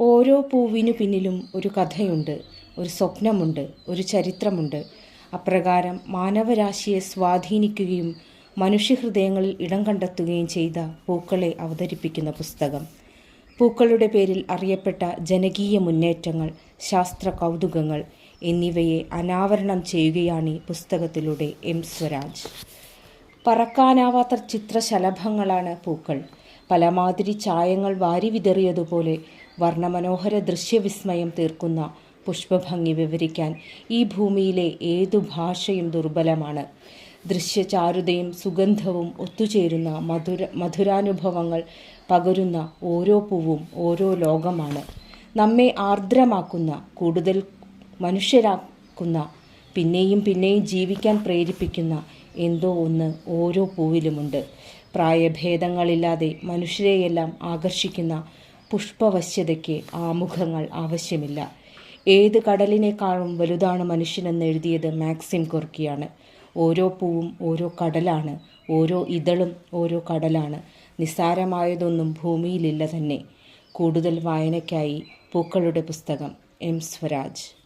ഓരോ പൂവിനു പിന്നിലും ഒരു കഥയുണ്ട് ഒരു സ്വപ്നമുണ്ട് ഒരു ചരിത്രമുണ്ട്. അപ്രകാരം മാനവരാശിയെ സ്വാധീനിക്കുകയും മനുഷ്യഹൃദയങ്ങളിൽ ഇടം കണ്ടെത്തുകയും ചെയ്ത പൂക്കളെ അവതരിപ്പിക്കുന്ന പുസ്തകം. പൂക്കളുടെ പേരിൽ അറിയപ്പെട്ട ജനകീയ മുന്നേറ്റങ്ങൾ ശാസ്ത്ര കൗതുകങ്ങൾ എന്നിവയെ അനാവരണം ചെയ്യുകയാണ് ഈ പുസ്തകത്തിലൂടെ എം. സ്വരാജ്. പറക്കാനാവാത്ത ചിത്രശലഭങ്ങളാണ് പൂക്കൾ. പലമാതിരി ചായങ്ങൾ വാരി വിതറിയതുപോലെ വർണമനോഹര ദൃശ്യവിസ്മയം തീർക്കുന്ന പുഷ്പഭംഗി വിവരിക്കാൻ ഈ ഭൂമിയിലെ ഏതു ഭാഷയും ദുർബലമാണ്. ദൃശ്യചാരുതയും സുഗന്ധവും ഒത്തുചേരുന്ന മധുര മധുരാനുഭവങ്ങൾ പകരുന്ന ഓരോ പൂവും ഓരോ ലോകമാണ്. നമ്മെ ആർദ്രമാക്കുന്ന കൂടുതൽ മനുഷ്യരാക്കുന്ന പിന്നെയും പിന്നെയും ജീവിക്കാൻ പ്രേരിപ്പിക്കുന്ന എന്തോ ഒന്ന് ഓരോ പൂവിലുമുണ്ട്. പ്രായഭേദങ്ങളില്ലാതെ മനുഷ്യരെയെല്ലാം ആകർഷിക്കുന്ന പുഷ്പവശ്യതയ്ക്ക് ആമുഖങ്ങൾ ആവശ്യമില്ല. ഏത് കടലിനേക്കാളും വലുതാണ് മനുഷ്യനെന്ന് എഴുതിയത് മാക്സിം കൊർക്കിയാണ്. ഓരോ പൂവും ഓരോ കടലാണ് ഓരോ ഇതളും ഓരോ കടലാണ്. നിസ്സാരമായതൊന്നും ഭൂമിയിലില്ല തന്നെ. കൂടുതൽ വായനയ്ക്കായി പൂക്കളുടെ പുസ്തകം എം സ്വരാജ്.